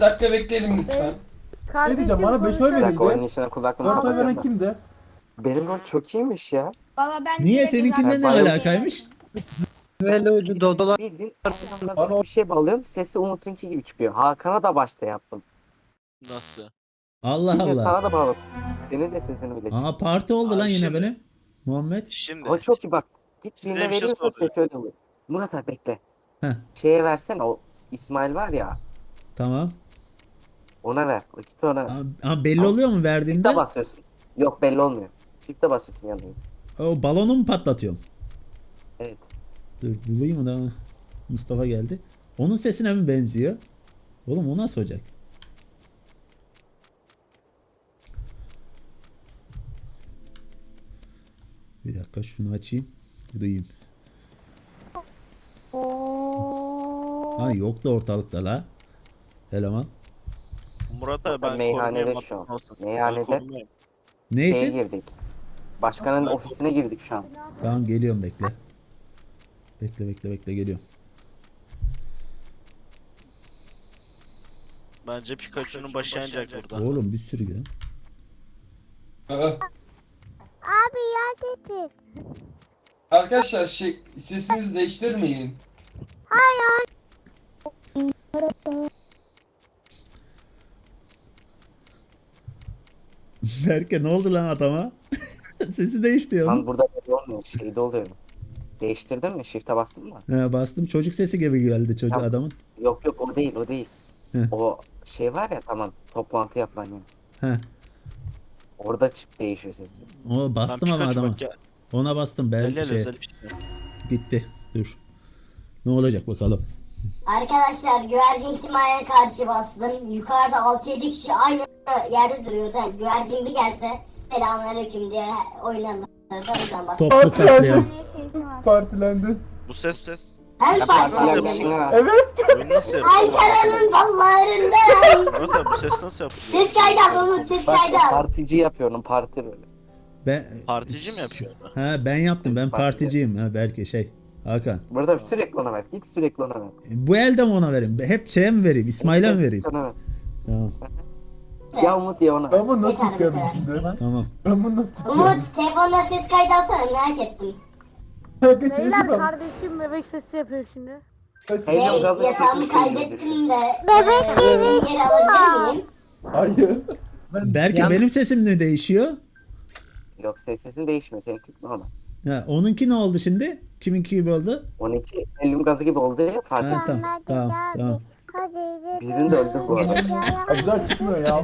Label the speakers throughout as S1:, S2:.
S1: dakika bekleyelim lütfen.
S2: Ne
S3: Kardeşim
S2: diyeceğim bana 5 oy
S4: Bir dakika
S2: verildi.
S4: oyunun içine kulaklığını
S2: 4 oy veren
S4: kapatacağım.
S2: kimdi?
S4: Benim rol çok iyiymiş ya.
S5: Valla ben
S6: Niye
S5: direkt
S6: seninkinden ne
S5: zaten-
S6: alakaymış?
S7: Düelloydu dodolar.
S4: Bildiğin
S2: Bana
S4: arkamdan
S2: o-
S4: bir şey bağlıyorum. Sesi Umut'unki gibi çıkıyor. Hakan'a da başta yaptım.
S8: Nasıl?
S6: Allah
S4: Yine sana
S6: Allah.
S4: da bağladım. Senin de sesini öyle çıkıyor.
S6: Aa parti oldu lan yine
S8: şimdi-
S6: benim. Muhammed.
S8: Şimdi
S4: Ama çok iyi bak. Git
S8: Size
S4: birine
S8: bir şey soracağım.
S4: sesi öyle oluyor. Murat abi bekle.
S6: Heh.
S4: Şeye versene o İsmail var ya.
S6: Tamam.
S4: Ona ver. Kiti ona ver.
S6: Aa, aa, belli oluyor mu verdiğimde?
S4: Çifte basıyorsun. Yok belli olmuyor. Çifte basıyorsun yanına.
S6: O balonu mu patlatıyorum?
S4: Evet.
S6: Dur bulayım da Mustafa geldi. Onun sesine mi benziyor? Oğlum o nasıl olacak? Bir dakika şunu açayım. Duyayım. Ha yok da ortalıkta la. Eleman.
S8: Murat abi ben
S4: Meyhanede şu an. Meyhanede. Şeye
S6: Neyse.
S4: girdik. Başkanın ofisine girdik şu an.
S6: Tamam geliyorum bekle. Bekle bekle bekle geliyorum.
S8: Bence Pikachu'nun başı yanacak burada.
S6: Oğlum bir sürü gidelim.
S1: Aa,
S3: Abi ya dedik.
S1: Arkadaşlar şey, sesinizi değiştirmeyin.
S6: Berke ne oldu lan adama? Sesi değişti ya.
S4: Lan burada belli olmuyor. Şeyde oluyor. Değiştirdin mi? Shift'e bastın mı?
S6: He, bastım çocuk sesi gibi geldi çocuk
S4: Tamam.
S6: adamın.
S4: Yok yok o değil o değil.
S6: Heh.
S4: O şey var ya tamam toplantı yapılan yer.
S6: He.
S4: Orada çık değişiyor sesi.
S6: O bastım ama
S8: Pikachu
S6: adama.
S8: bak ya.
S6: Ona bastım
S8: gel
S6: şey
S8: özel bir şey.
S6: gitti. Dur. Ne olacak bakalım.
S9: Arkadaşlar güvercin ihtimaline karşı bastım. Yukarıda 6-7 kişi aynı yerde duruyordu. Güvercin bir gelse selamünaleyküm diye oynarlar. O yüzden bastım.
S6: Toplu katliam.
S2: Partilendi.
S8: Bu ses ses.
S4: Partiler
S9: partilendi.
S4: şey.
S2: Evet.
S8: Nasıl?
S9: Ankara'nın dallarında.
S8: Abi bu ses nasıl yapıyor?
S9: ses kaydı al Umut ses
S4: Bak
S9: kaydı al.
S4: partici yapıyorum parti böyle.
S6: Ben
S8: Partici mi yapıyor?
S6: Ha ben yaptım. Ben
S4: Parti.
S6: particiyim. Ha belki şey. Hakan.
S4: Burada sürekli ona ver. Git sürekli ona ver.
S6: Bu elde mi ona vereyim? Hep şeye mi vereyim? İsmail'e mi vereyim?
S4: Ona ver.
S6: Tamam.
S4: Ya Umut ya ona ver.
S2: Ben bunu nasıl
S9: Yeter
S2: şimdi?
S6: Tamam.
S2: Ben bunu nasıl tutuyorum?
S9: Umut telefondan ses kaydı alsana merak ettim.
S2: Kanka
S3: Beyler
S2: çekil ben.
S3: kardeşim bebek sesi yapıyor şimdi.
S4: Hey,
S9: Şey
S4: gazı
S9: yatağımı
S4: çekmiş gibi
S9: kaydettim de.
S3: Bebek
S9: e, Geri alabilir miyim?
S2: Hayır.
S6: Belki benim sesim mi değişiyor?
S4: Yok ses sesin değişmiyor. Senin tıkla ona.
S6: Ha, onunki ne oldu şimdi? Kiminki gibi oldu?
S4: 12 elim gazı gibi oldu ya fark
S6: Ha, tamam. Tamam. Tamam.
S4: Birini de öldür bu arada.
S2: Güzel çıkmıyor ya.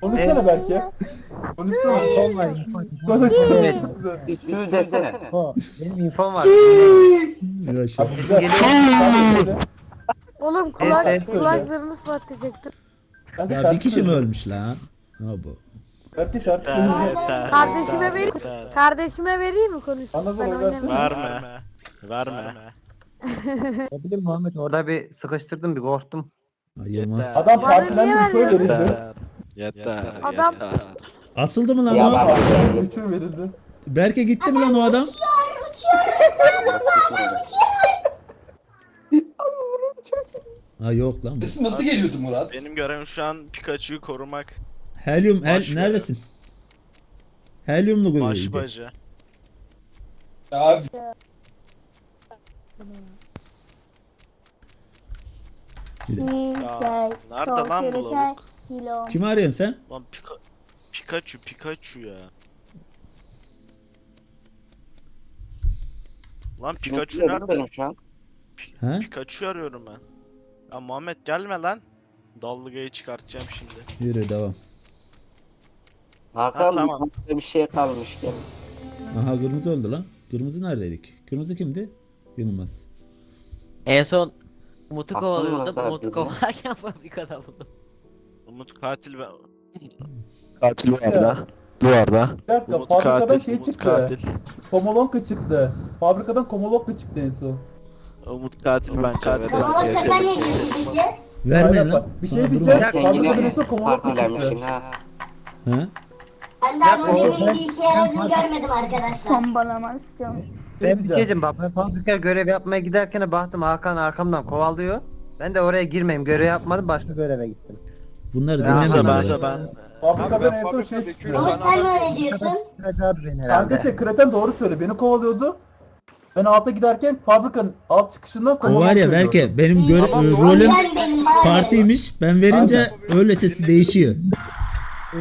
S2: Konuşsana belki. Konuşsana. Konuşsana.
S4: Bir sü desene.
S2: Ha.
S7: Benim infom var.
S2: Söyle.
S3: Oğlum kulak,
S7: evet,
S3: kulaklarınız patlayacaktı.
S6: Ya bir kişi mi ölmüş lan? Ha bu.
S2: Şarkı söyleyeceğiz.
S3: Kardeşime vereyim. Kardeşime vereyim mi konuşsun?
S2: Anladım,
S3: Ben
S2: öyle
S3: oynamayayım.
S8: Verme. Verme.
S7: Ne bileyim Muhammed orada bir sıkıştırdım bir korktum.
S6: Ayılmaz.
S2: Adam
S3: Bana niye
S2: partilendi 3 oy
S3: vermiyorsun?
S2: verildi.
S8: Yeter. Yeter.
S3: Adam-
S8: yeter.
S6: Atıldı mı lan
S4: Ya
S6: o?
S2: 3 oy verildi.
S6: Berke gitti mi lan o adam? Ha yok lan bu.
S1: Nasıl geliyordu Murat?
S8: Benim görevim şu an Pikachu'yu korumak.
S6: Helyum, hel,
S8: Baş
S6: neredesin? Helyumlu
S8: Baş
S6: gibiydi.
S8: bacı.
S1: Ya Abi
S8: Ya, nerede lan bu lavuk?
S6: Kimi arıyorsun sen?
S8: Lan Pika... Pikachu, Pikachu ya. Lan Pikachu
S4: Pikachu
S8: nerede?
S4: şu an.
S6: Ha?
S8: Pikachu arıyorum ben. Ya Muhammed gelme lan. Dalgayı çıkartacağım şimdi.
S6: Yürü devam.
S4: Hakan
S8: Ha, tamam.
S4: bir şey kalmış. Gel.
S6: Aha kırmızı öldü lan. Kırmızı neredeydik? Kırmızı kimdi? Yılmaz.
S10: En son Umut'u
S4: Aslında
S10: kovalıyordum.
S4: Murat abi
S10: Umut'u
S4: bizim-
S10: kovalarken fabrikada buldum.
S8: Umut katil ben.
S2: Katil bu arada. Bu arada. Bir dakika
S8: Umut
S2: fabrikadan
S8: katil,
S2: şey
S8: Umut
S2: çıktı.
S8: katil.
S2: Komolonka çıktı. Fabrikadan Komolonka çıktı en son.
S8: Umut katil ben katil.
S9: Oğlum sen ne diyorsun peki?
S6: Verme
S2: Aynen
S6: lan.
S2: bak, bir şey
S6: Bana
S2: diyeceğim.
S6: durma.
S2: Fabrikadan en son Komolonka çıktı.
S4: ha.
S6: Ha?
S9: Ben daha bu demin bir işe yaradığını görmedim arkadaşlar.
S5: Tombalama istiyorum.
S7: Ben bir şey diyeceğim bak ben fabrika görev yapmaya giderken baktım Hakan arkamdan kovalıyor. Ben de oraya girmeyeyim. Görev yapmadım. Başka göreve gittim.
S6: Bunları
S7: Ya,
S8: Ben ben ben.
S2: Fabrikadan en son şey çıkıyor.
S9: Umut sen ne diyorsun?
S7: Herhalde.
S2: şey Kreten doğru söylüyor. Beni kovalıyordu. Ben alta giderken fabrikanın alt çıkışından
S6: O var ya belki benim göre- rolüm partiymiş. Ben verince öyle sesi değişiyor.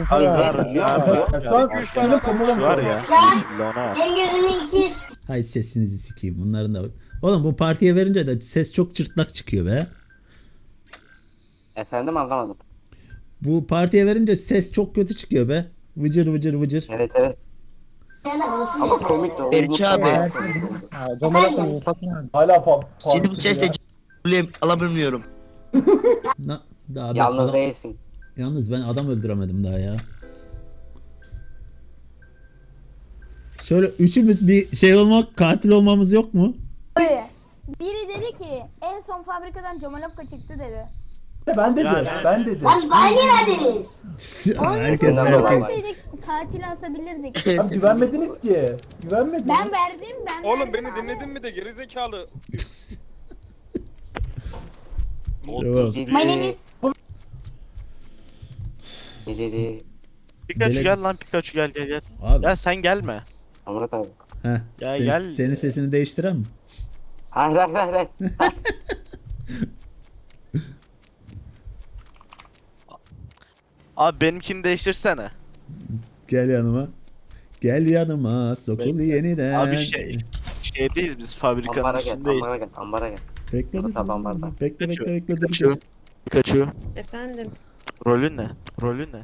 S8: Abi
S2: tane kovalama
S8: Şu var ya.
S9: Şu an-
S8: Şimdi ona ver.
S9: Benim gözümde 200
S6: Hay sesinizi sikeyim bunların da. Oğlum bu partiye verince de ses çok çırtlak çıkıyor be.
S4: Efendim anlamadım.
S6: Bu partiye verince ses çok kötü çıkıyor be. Vıcır vıcır vıcır.
S4: Evet evet. Ama komik de. Umut
S10: abi.
S2: Hala fa
S10: Şimdi bu
S2: fabrika
S10: sesle
S2: ya.
S10: c***liyim alabilmiyorum.
S6: Na, daha ben
S4: Yalnız değilsin.
S6: Yalnız ben adam öldüremedim daha ya. Şöyle üçümüz bir şey olmak, katil olmamız yok mu?
S5: Biri dedi ki en son fabrikadan Comolokko çıktı dedi.
S2: Ben dedi.
S8: Yani-
S2: Ben dedi.
S9: Lan bana niye verdiniz?
S6: Herkes
S4: Sinirler
S6: erkek.
S4: var.
S5: Olsaydık katili asabilirdik.
S2: Abi güvenmediniz ki. Güvenmediniz.
S5: ben verdim ben
S11: Oğlum
S5: verdim
S11: beni
S5: abi.
S11: dinledin mi de gerizekalı.
S5: My name is
S4: Gecedi.
S8: Pikachu
S6: Bele-
S8: gel lan Pikachu gel gel gel.
S6: Abi,
S8: Ya sen gelme.
S4: Murat abi.
S6: heh,
S8: Ya
S6: senin,
S8: gel.
S6: senin sesini değiştiren mi?
S4: Hayır hayır hayır. hayır.
S8: Abi benimkini değiştirsene.
S6: Gel yanıma. Gel yanıma, sokul
S8: Bekle.
S6: yeniden.
S8: Abi şey şeydeyiz biz fabrikanın
S4: Ambara gel.
S8: üstündeyiz.
S4: Ambara gel. Ambara gel.
S6: Bekle,
S4: Burada
S6: dur,
S4: taban var da.
S6: bekle, bekle,
S8: Pikachu.
S6: bekle.
S8: Pikachu.
S3: Efendim.
S8: Rolün ne? Rolün ne?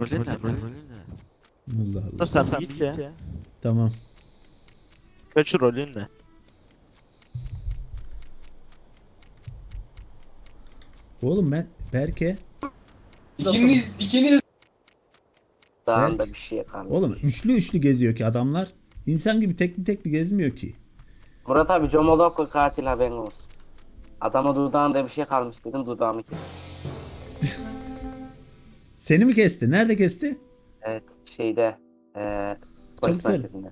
S8: Rolün ne? Rolün ne?
S6: Allah Allah.
S8: Sen, sen git ya.
S6: Tamam.
S8: Pikachu rolün ne?
S6: Oğlum ben Berke.
S1: İkiniz, ikiniz
S4: Dağında bir şey kalmış.
S6: Oğlum üçlü üçlü geziyor ki adamlar. İnsan gibi tekli tekli gezmiyor ki.
S4: Murat abi Comolokko katil haberin olsun. Adama dudağında bir şey kalmış dedim dudağımı kes.
S6: Seni mi kesti? Nerede kesti?
S4: Evet şeyde eee polis merkezinde.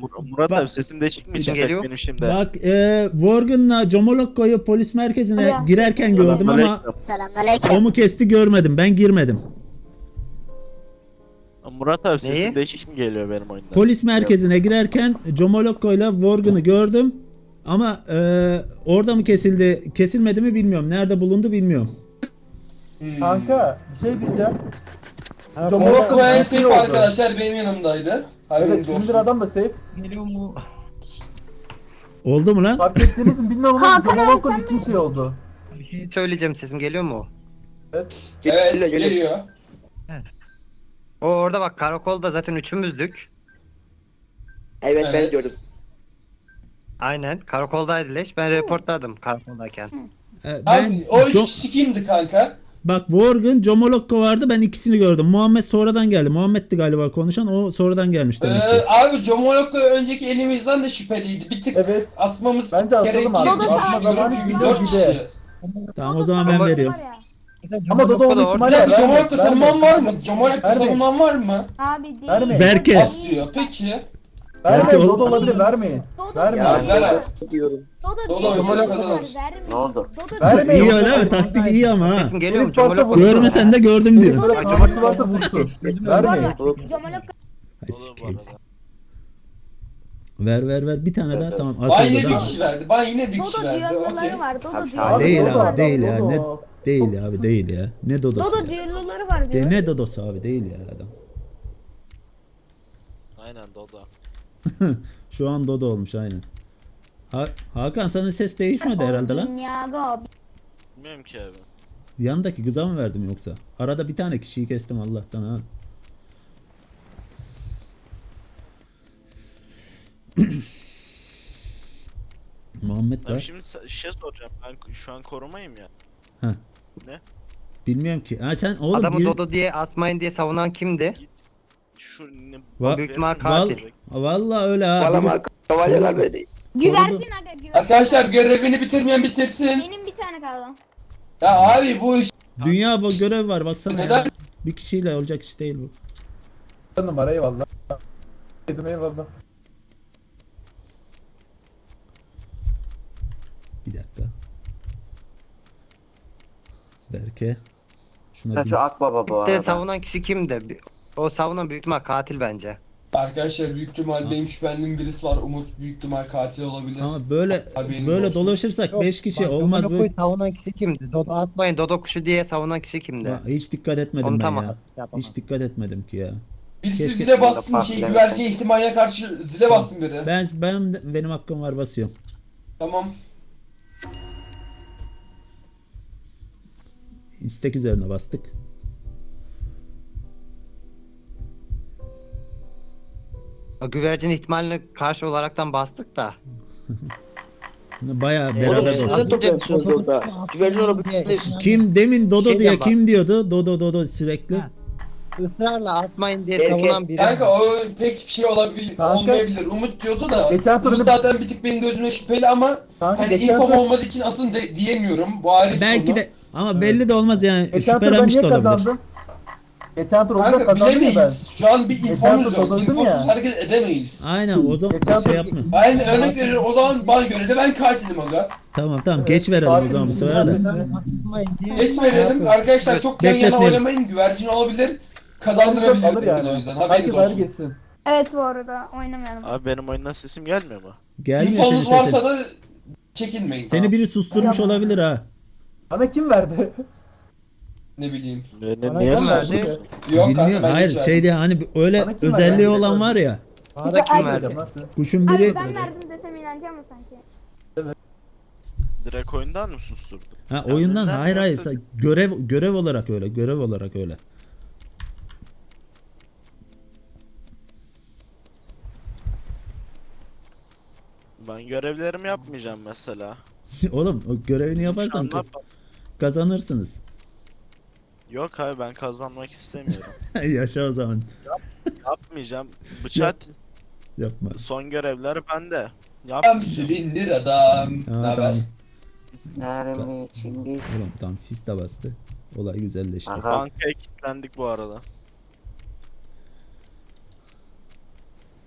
S8: Mur- Murat
S6: Bak-
S8: abi sesim değişik mi çıkacak
S7: Geliyor.
S8: benim şimdi?
S6: Bak e, Worgen'la Comolokko'yu polis merkezine
S5: Alo.
S6: girerken gördüm ama
S9: Selamünaleyküm.
S6: o mu kesti görmedim. Ben girmedim.
S8: Murat abi sesim
S7: Neyi?
S8: değişik mi geliyor benim oyunda?
S6: Polis merkezine girerken Comolokko'yla Worgen'ı gördüm. Ama e, orada mı kesildi, kesilmedi mi bilmiyorum. Nerede bulundu bilmiyorum.
S2: Kanka bir şey diyeceğim.
S1: Morocco en
S2: bir şey
S1: safe arkadaşlar benim yanımdaydı. Haberiniz
S2: Evet. Cinder adam da safe.
S6: Oldu mu lan?
S2: Fark ettiniz mi bilmiyorum ama
S5: Hakan abi,
S2: Comolokko
S5: sen
S2: ikinci şey oldu.
S7: bir şey söyleyeceğim sesim geliyor mu?
S1: Evet
S11: Geliyor, geliyor.
S1: geliyor.
S7: O orada bak karakolda zaten üçümüzdük.
S11: Evet,
S1: Evet.
S11: ben gördüm.
S7: Aynen karakoldaydı leş. Ben reportladım karakoldayken.
S6: E, ben
S1: Abi o üç
S6: Jo-
S1: kişi kimdi kanka?
S6: Bak Worgen, Comolokko vardı. Ben ikisini gördüm. Muhammed sonradan geldi. Muhammed'ti galiba konuşan. O sonradan gelmiş demek ki.
S1: Ee, abi Comolokko önceki elimizden de şüpheliydi. Bir tık
S2: Evet.
S1: asmamız
S2: Bence asalım
S1: gerekli.
S2: abi.
S5: Asma
S2: zamanı
S1: Çünkü
S2: gidiyor,
S1: dört
S2: gider.
S1: kişi.
S6: Tamam o zaman ben
S7: Ama-
S6: veriyorum.
S2: Ama Dodo
S7: Comolokko da
S2: onu
S7: orada.
S1: Bir
S2: ihtimalle
S1: dakika savunan
S2: vermedi.
S1: var mı? Comolokko
S2: Vermeyin.
S1: savunan var mı?
S5: Abi değil.
S6: Berke.
S1: Aslıyor. Peki.
S2: Vermeyin Dodo
S6: ol-
S2: olabilir vermeyin.
S5: Dodo
S2: Vermeyin.
S1: Ya ver abi.
S5: Dodo
S1: Dodo
S5: değil.
S1: öyle
S5: Dodo
S1: kazanır.
S5: vermeyin.
S4: Ne oldu?
S5: Dodo
S2: Vermeyin.
S6: İyi öyle mi? Taktik iyi ama ha.
S7: Sesim geliyor mu?
S2: Vursun.
S6: Görmesen de gördüm diyor.
S2: Böyle kanaması varsa vursun. Vermeyin.
S6: Ay sikeyim. Ver ver ver bir tane daha tamam.
S1: Bana
S6: Asıl
S1: yine bir
S6: da
S1: kişi verdi. Bana yine bir kişi
S5: Dodo
S1: verdi. Okey.
S5: düelloları var. Dodo
S4: Abi,
S5: düelloları
S6: Değil
S2: Dodo
S6: abi
S2: adam,
S6: değil ya. Ne
S2: Dodo.
S6: değil abi değil ya. Ne dodosu?
S5: Dodo düelloları var
S6: De,
S5: diyor.
S6: ne dodosu abi değil ya adam.
S8: Aynen Dodo.
S6: Şu an dodo olmuş aynen. Ha- Hakan senin ses değişmedi herhalde lan.
S5: Dünyago.
S8: Bilmiyorum ki abi.
S6: Yandaki kıza mı verdim yoksa? Arada bir tane kişiyi kestim Allah'tan ha. Muhammed
S8: Abi
S6: var.
S8: şimdi şey soracağım. Ben şu an korumayım ya.
S6: Bilmiyorum ki. Ha sen oğlum
S7: Adamı
S6: bir-
S7: Dodo diye asmayın diye savunan kimdi?
S8: Şu
S6: Va
S7: büyük ihtimal
S6: Val
S7: katil.
S6: Öyle ha. Balama
S11: kavalyalar beni.
S5: Güvercin aga güvercin.
S1: Arkadaşlar görevini bitirmeyen bitirsin.
S5: Benim bir tane kaldı.
S1: Ya abi bu iş
S6: Dünya bu görev var baksana ya. Bir kişiyle olacak iş değil bu.
S2: Numara eyvallah. Dedim eyvallah.
S6: Bir dakika.
S4: Berke.
S6: Şuna
S4: bir... Akbaba bu arada.
S7: savunan kişi kimdi? Bir- o savunan büyük ihtimal katil bence.
S1: Arkadaşlar büyük ihtimal benim şüphelim birisi var. Umut büyük ihtimal katil olabilir.
S6: Ama böyle
S1: Haberiniz
S6: böyle
S1: olsun.
S6: dolaşırsak
S7: Yok,
S6: 5 kişi
S7: bak,
S6: olmaz böyle.
S7: Koy savunan kişi kimdi? Dodo atmayın Dodo kuşu diye savunan kişi kimdi?
S6: Ha, Hiç dikkat etmedim
S7: Onu
S6: ben
S7: tam
S6: ya.
S7: yapamam.
S6: Hiç dikkat etmedim ki ya.
S1: Birisi
S6: Keşke-
S1: zile bassın şey güvercin ihtimaline karşı zile bassın biri.
S6: Ben ben benim hakkım var basıyorum.
S1: Tamam.
S6: İstek üzerine bastık.
S7: Güvercin ihtimaline karşı olaraktan bastık da.
S6: Bayağı
S11: Oğlum
S6: beraber
S11: siz ne
S6: dolaştık.
S11: topluyorsunuz orada? Güvercin olabilir.
S6: Kim demin Dodo
S7: Şey
S6: diye
S7: de bak.
S6: kim diyordu? Dodo Dodo sürekli.
S7: Ha. Israrla atmayın diye
S11: Erkek.
S7: savunan biri.
S1: Kanka o pek bir şey olabilir,
S2: Kanka-
S1: olmayabilir. Umut diyordu da.
S2: Geçen
S1: Umut zaten bir tık benim gözüme şüpheli ama
S2: Kanka
S1: hani
S2: geçen
S1: infom olmadığı için aslında de- diyemiyorum. Bu ayrı bir
S6: Belki
S1: konu.
S6: de ama belli de olmaz yani
S2: geçen ben
S6: şüphelenmiş de
S2: niye
S6: olabilir.
S2: kazandım? Geçen tur
S1: Kanka
S2: kazandım ya ben.
S1: bilemeyiz. Şu an bir infomuz yok. İnfosuz
S2: ya.
S1: hareket edemeyiz.
S6: Aynen o zaman
S2: Geçen
S6: şey
S2: tur-
S6: yapma.
S1: Aynen örnek veriyorum. O zaman bana göre de ben katilim aga.
S6: Tamam tamam geç verelim o zaman bu sefer de.
S1: Geç verelim. Arkadaşlar çok yan yana
S6: Bekletmeyelim.
S1: oynamayın. Güvercin olabilir. Kazandırabilir
S2: Alır
S1: bizi o
S2: yani.
S1: yüzden. Haberiniz
S2: ayrı
S1: olsun.
S2: geçsin.
S5: Evet bu arada oynamayalım.
S8: Abi benim oyundan sesim gelmiyor mu?
S6: Gelmiyor senin
S1: İnfonuz varsa
S6: sesin.
S1: da çekinmeyin.
S6: Seni biri susturmuş olabilir ha.
S2: Bana kim verdi?
S1: Ne bileyim.
S8: Ne, ne,
S2: Bana
S8: niye
S2: kim
S8: verdi?
S1: Yok kanka
S6: Bilmiyorum.
S1: ben
S6: Hayır
S1: geç verdim.
S6: şeyde hani öyle
S2: Bana kim
S6: özelliği
S2: verdi?
S6: olan var ya.
S7: Bana da kim verdi?
S6: Kuşun
S5: Abi
S6: biri
S5: ben verdim desem inanacak mı sanki?
S8: Direkt oyundan mı susturdu?
S6: ha oyundan
S8: Kendinden
S6: hayır hayır
S8: yoksa-
S6: görev görev olarak öyle görev olarak öyle.
S8: Ben görevlerimi yapmayacağım mesela.
S6: Oğlum o görevini
S8: Şu
S6: yaparsan
S8: an
S6: ka-
S8: yap-
S6: kazanırsınız.
S8: Yok abi ben kazanmak istemiyorum.
S6: Yaşa o zaman.
S8: Yapmayacağım. Bıçak
S6: Yapma.
S8: son görevler bende.
S1: Adam
S8: Yapmayacağım.
S1: silindir adam.
S6: Ha,
S1: Ne haber?
S6: tamam.
S4: Mermi için bir
S6: Oğlum tamam sis de bastı. Olay güzelleşti.
S4: Aha.
S8: Bankaya kilitlendik bu arada.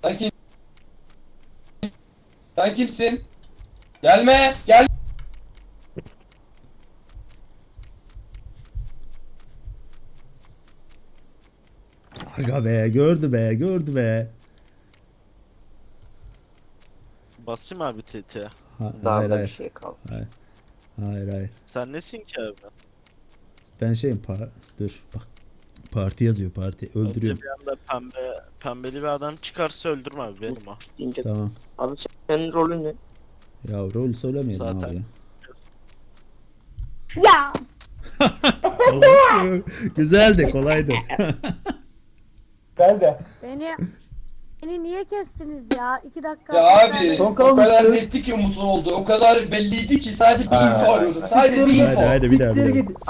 S1: Sen kim? Sen kimsin? Gelme! Gel!
S6: Aga be gördü be gördü be.
S8: Basayım abi TT'ye.
S6: Ha,
S4: daha
S6: hayır
S4: da bir
S6: hayır.
S4: şey kaldı.
S6: Hayır hayır.
S8: Sen nesin ki abi?
S6: Ben şeyim par dur bak. Parti yazıyor parti. Öldürüyorum.
S8: Bir anda pembe, pembeli bir adam çıkarsa öldürme abi benim.
S11: Deyince.
S6: Tamam.
S11: Abi senin rolün ne?
S6: Ya rol söylemeyelim
S8: Zaten.
S6: abi. Ya Güzeldi kolaydı.
S2: Ben de.
S3: Beni beni niye kestiniz ya? İki dakika.
S1: Ya abi
S2: Son
S1: o kadar netti ki Umut'un oldu. O kadar belliydi ki sadece bir info arıyordum. Sadece bir
S2: Siktir
S1: info.
S6: Hadi hadi bir daha bir
S2: Siktir
S6: daha.
S2: git.